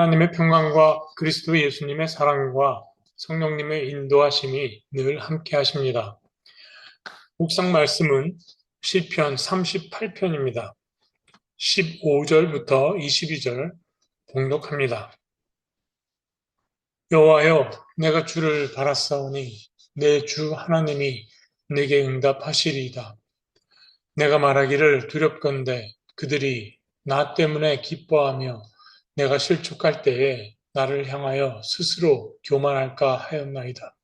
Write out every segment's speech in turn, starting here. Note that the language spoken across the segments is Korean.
하나님의 평강과 그리스도 예수님의 사랑과 성령님의 인도하심이 늘 함께 하십니다. 묵상 말씀은 시편 38편입니다. 15절부터 22절 봉독합니다. 여호와여 내가 주를 바랐사오니 내 주 하나님이 내게 응답하시리이다. 내가 말하기를 두렵건대 그들이 나 때문에 기뻐하며 내가 실족할 때에 나를 향하여 스스로 교만할까 하였나이다.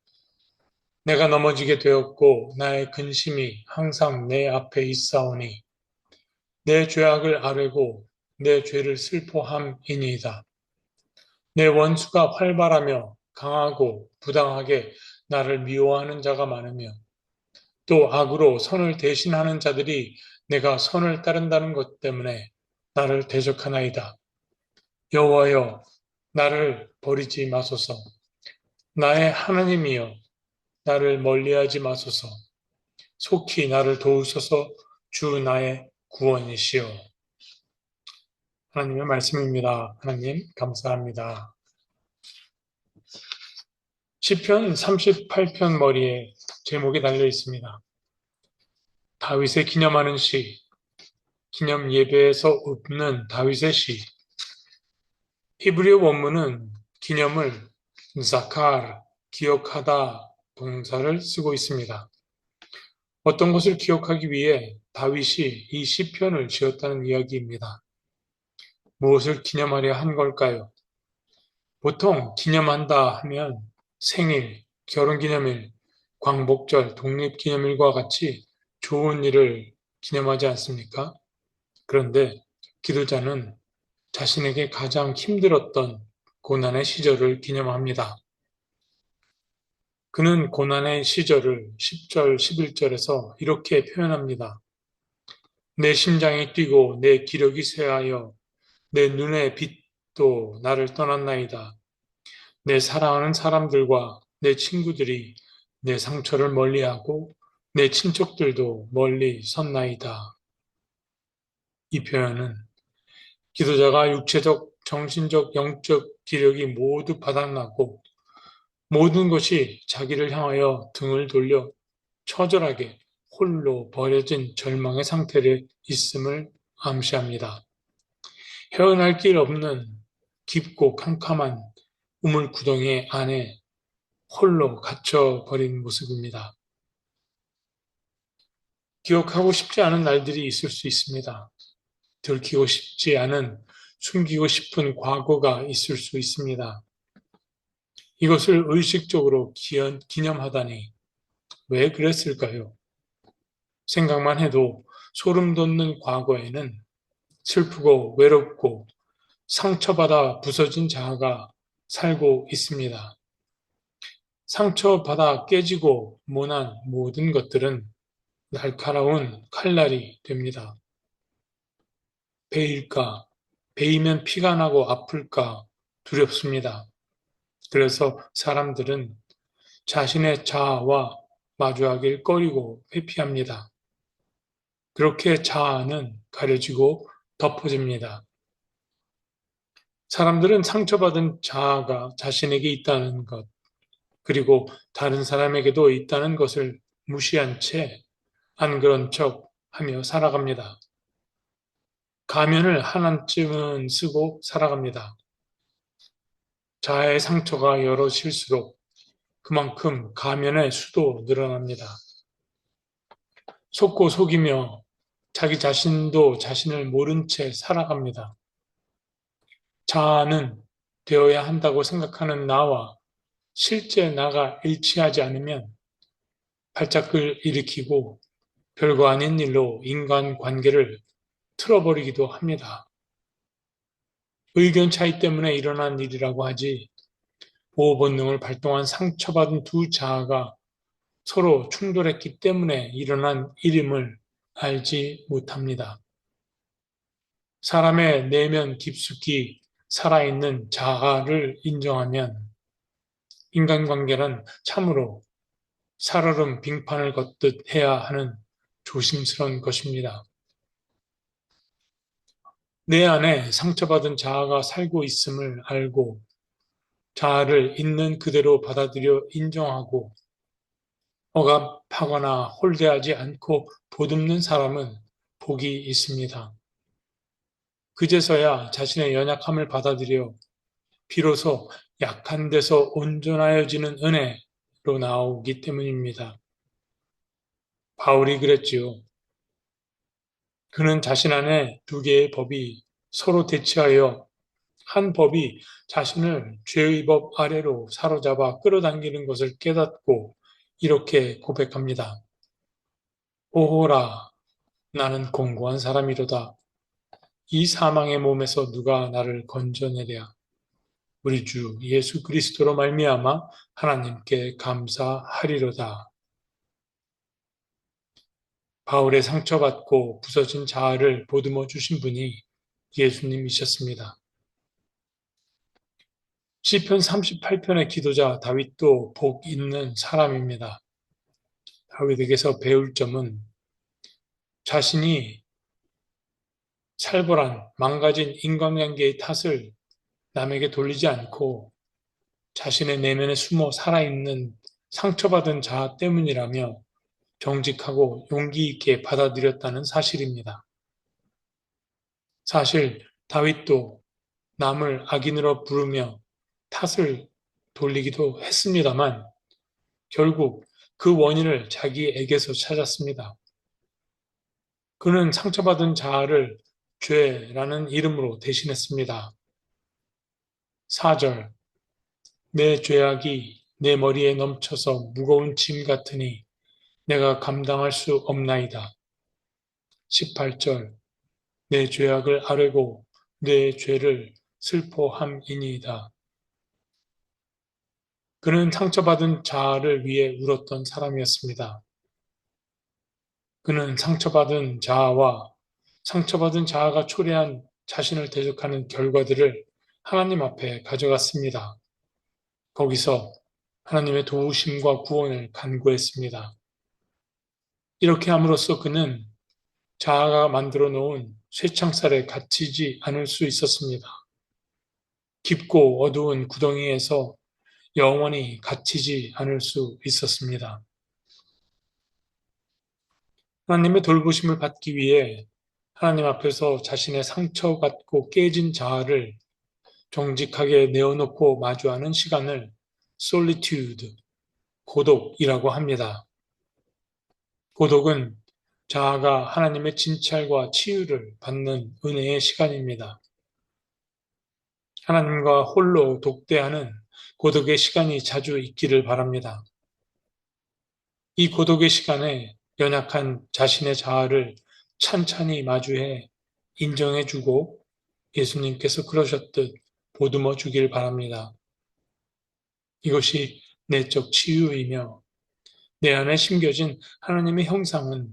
내가 넘어지게 되었고 나의 근심이 항상 내 앞에 있사오니 내 죄악을 아뢰고 내 죄를 슬퍼함이니이다. 내 원수가 활발하며 강하고 부당하게 나를 미워하는 자가 많으며 또 악으로 선을 대신하는 자들이 내가 선을 따른다는 것 때문에 나를 대적하나이다. 여호와여 나를 버리지 마소서 나의 하나님이여 나를 멀리하지 마소서 속히 나를 도우소서 주 나의 구원이시여 하나님의 말씀입니다. 하나님 감사합니다. 시편 38편 머리에 제목이 달려 있습니다. 다윗의 기념하는 시, 기념 예배에서 읊는 다윗의 시, 히브리어 원문은 기념을 자카르, 기억하다 동사를 쓰고 있습니다. 어떤 것을 기억하기 위해 다윗이 이 시편을 지었다는 이야기입니다. 무엇을 기념하려 한 걸까요? 보통 기념한다 하면 생일, 결혼기념일, 광복절, 독립기념일과 같이 좋은 일을 기념하지 않습니까? 그런데 기도자는 자신에게 가장 힘들었던 고난의 시절을 기념합니다. 그는 고난의 시절을 10절, 11절에서 이렇게 표현합니다. 내 심장이 뛰고 내 기력이 쇠하여 내 눈의 빛도 나를 떠났나이다. 내 사랑하는 사람들과 내 친구들이 내 상처를 멀리하고 내 친척들도 멀리 섰나이다. 이 표현은 기도자가 육체적, 정신적, 영적 기력이 모두 바닥나고 모든 것이 자기를 향하여 등을 돌려 처절하게 홀로 버려진 절망의 상태에 있음을 암시합니다. 헤어날 길 없는 깊고 캄캄한 우물 구덩이 안에 홀로 갇혀버린 모습입니다. 기억하고 싶지 않은 날들이 있을 수 있습니다. 들키고 싶지 않은 숨기고 싶은 과거가 있을 수 있습니다. 이것을 의식적으로 기념하다니 왜 그랬을까요? 생각만 해도 소름 돋는 과거에는 슬프고 외롭고 상처받아 부서진 자아가 살고 있습니다. 상처받아 깨지고 모난 모든 것들은 날카로운 칼날이 됩니다. 베일까? 베이면 피가 나고 아플까? 두렵습니다. 그래서 사람들은 자신의 자아와 마주하길 꺼리고 회피합니다. 그렇게 자아는 가려지고 덮어집니다. 사람들은 상처받은 자아가 자신에게 있다는 것, 그리고 다른 사람에게도 있다는 것을 무시한 채 안 그런 척 하며 살아갑니다. 가면을 하나쯤은 쓰고 살아갑니다. 자아의 상처가 여럿일수록 그만큼 가면의 수도 늘어납니다. 속고 속이며 자기 자신도 자신을 모른 채 살아갑니다. 자아는 되어야 한다고 생각하는 나와 실제 나가 일치하지 않으면 발작을 일으키고 별거 아닌 일로 인간 관계를 틀어버리기도 합니다. 의견 차이 때문에 일어난 일이라고 하지 보호 본능을 발동한 상처받은 두 자아가 서로 충돌했기 때문에 일어난 일임을 알지 못합니다. 사람의 내면 깊숙이 살아있는 자아를 인정하면 인간관계는 참으로 살얼음 빙판을 걷듯 해야 하는 조심스러운 것입니다. 내 안에 상처받은 자아가 살고 있음을 알고 자아를 있는 그대로 받아들여 인정하고 억압하거나 홀대하지 않고 보듬는 사람은 복이 있습니다. 그제서야 자신의 연약함을 받아들여 비로소 약한 데서 온전하여지는 은혜로 나오기 때문입니다. 바울이 그랬지요. 그는 자신 안에 두 개의 법이 서로 대치하여 한 법이 자신을 죄의 법 아래로 사로잡아 끌어당기는 것을 깨닫고 이렇게 고백합니다. 오호라, 나는 공고한 사람이로다. 이 사망의 몸에서 누가 나를 건져내랴. 우리 주 예수 그리스도로 말미암아 하나님께 감사하리로다. 바울의 상처받고 부서진 자아를 보듬어 주신 분이 예수님이셨습니다. 시편 38편의 기도자 다윗도 복 있는 사람입니다. 다윗에게서 배울 점은 자신이 살벌한 망가진 인간관계의 탓을 남에게 돌리지 않고 자신의 내면에 숨어 살아있는 상처받은 자아 때문이라며 정직하고 용기 있게 받아들였다는 사실입니다. 사실 다윗도 남을 악인으로 부르며 탓을 돌리기도 했습니다만 결국 그 원인을 자기에게서 찾았습니다. 그는 상처받은 자아를 죄라는 이름으로 대신했습니다. 4절 내 죄악이 내 머리에 넘쳐서 무거운 짐 같으니 내가 감당할 수 없나이다. 18절 내 죄악을 아뢰고 내 죄를 슬퍼함이니이다. 그는 상처받은 자아를 위해 울었던 사람이었습니다. 그는 상처받은 자아와 상처받은 자아가 초래한 자신을 대적하는 결과들을 하나님 앞에 가져갔습니다. 거기서 하나님의 도우심과 구원을 간구했습니다. 이렇게 함으로써 그는 자아가 만들어 놓은 쇠창살에 갇히지 않을 수 있었습니다. 깊고 어두운 구덩이에서 영원히 갇히지 않을 수 있었습니다. 하나님의 돌보심을 받기 위해 하나님 앞에서 자신의 상처받고 깨진 자아를 정직하게 내어놓고 마주하는 시간을 solitude, 고독이라고 합니다. 고독은 자아가 하나님의 진찰과 치유를 받는 은혜의 시간입니다. 하나님과 홀로 독대하는 고독의 시간이 자주 있기를 바랍니다. 이 고독의 시간에 연약한 자신의 자아를 찬찬히 마주해 인정해주고 예수님께서 그러셨듯 보듬어 주길 바랍니다. 이것이 내적 치유이며 내 안에 심겨진 하나님의 형상은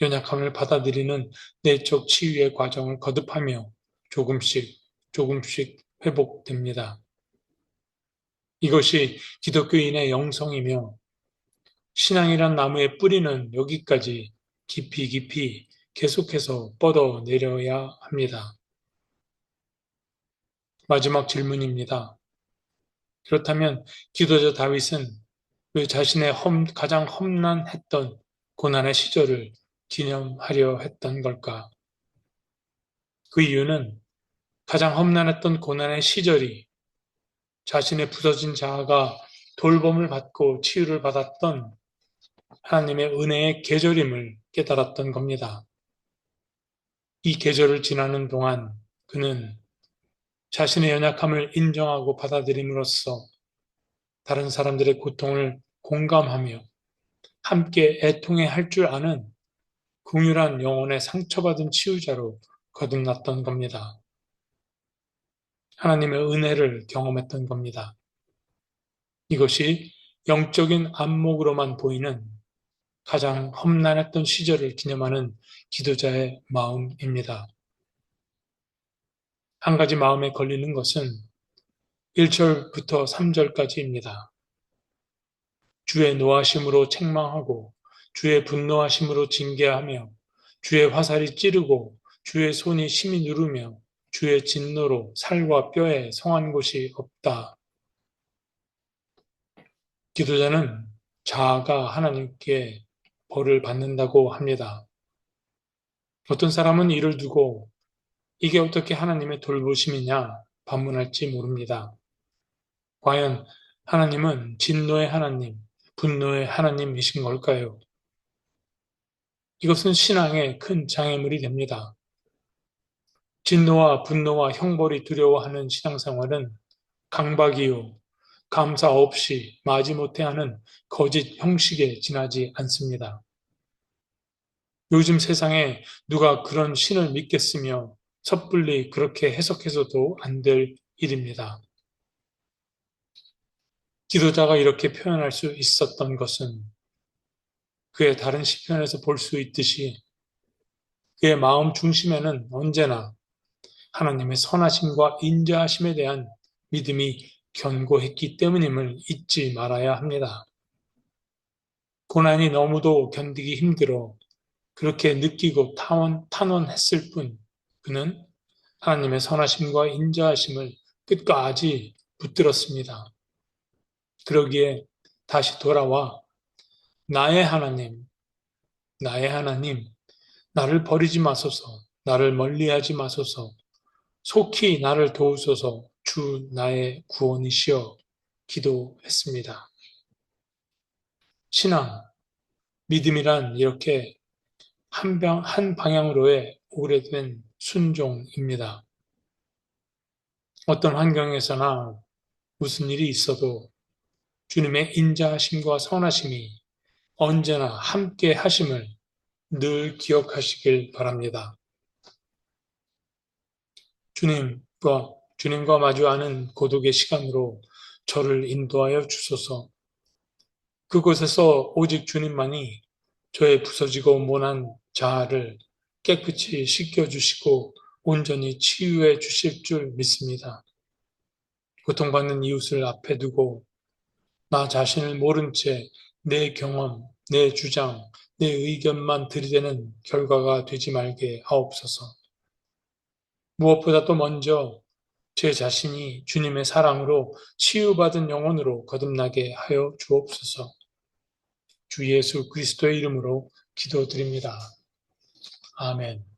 연약함을 받아들이는 내적 치유의 과정을 거듭하며 조금씩 조금씩 회복됩니다. 이것이 기독교인의 영성이며 신앙이란 나무의 뿌리는 여기까지 깊이 깊이 계속해서 뻗어 내려야 합니다. 마지막 질문입니다. 그렇다면 기도자 다윗은 왜 자신의 험, 가장 험난했던 고난의 시절을 기념하려 했던 걸까? 그 이유는 가장 험난했던 고난의 시절이 자신의 부서진 자아가 돌봄을 받고 치유를 받았던 하나님의 은혜의 계절임을 깨달았던 겁니다. 이 계절을 지나는 동안 그는 자신의 연약함을 인정하고 받아들임으로써 다른 사람들의 고통을 공감하며 함께 애통해 할 줄 아는 궁휼한 영혼의 상처받은 치유자로 거듭났던 겁니다. 하나님의 은혜를 경험했던 겁니다. 이것이 영적인 안목으로만 보이는 가장 험난했던 시절을 기념하는 기도자의 마음입니다. 한 가지 마음에 걸리는 것은 1절부터 3절까지입니다. 주의 노하심으로 책망하고 주의 분노하심으로 징계하며 주의 화살이 찌르고 주의 손이 심히 누르며 주의 진노로 살과 뼈에 성한 곳이 없다. 기도자는 자아가 하나님께 벌을 받는다고 합니다. 어떤 사람은 이를 두고 이게 어떻게 하나님의 돌보심이냐 반문할지 모릅니다. 과연 하나님은 진노의 하나님, 분노의 하나님이신 걸까요? 이것은 신앙의 큰 장애물이 됩니다. 진노와 분노와 형벌이 두려워하는 신앙생활은 강박이요, 감사 없이 마지못해 하는 거짓 형식에 지나지 않습니다. 요즘 세상에 누가 그런 신을 믿겠으며 섣불리 그렇게 해석해서도 안 될 일입니다. 기도자가 이렇게 표현할 수 있었던 것은 그의 다른 시편에서 볼 수 있듯이 그의 마음 중심에는 언제나 하나님의 선하심과 인자하심에 대한 믿음이 견고했기 때문임을 잊지 말아야 합니다. 고난이 너무도 견디기 힘들어 그렇게 느끼고 탄원, 탄원했을 뿐 그는 하나님의 선하심과 인자하심을 끝까지 붙들었습니다. 그러기에 다시 돌아와 나의 하나님, 나의 하나님, 나를 버리지 마소서, 나를 멀리하지 마소서, 속히 나를 도우소서, 주 나의 구원이시여 기도했습니다. 신앙, 믿음이란 이렇게 한, 병, 한 방향으로의 오래된 순종입니다. 어떤 환경에서나 무슨 일이 있어도 주님의 인자하심과 선하심이 언제나 함께 하심을 늘 기억하시길 바랍니다. 주님과 주님과 마주하는 고독의 시간으로 저를 인도하여 주소서. 그곳에서 오직 주님만이 저의 부서지고 모난 자아를 깨끗이 씻겨주시고 온전히 치유해 주실 줄 믿습니다. 고통받는 이웃을 앞에 두고 나 자신을 모른 채 내 경험, 내 주장, 내 의견만 들이대는 결과가 되지 말게 하옵소서. 무엇보다도 먼저 제 자신이 주님의 사랑으로 치유받은 영혼으로 거듭나게 하여 주옵소서. 주 예수 그리스도의 이름으로 기도드립니다. 아멘.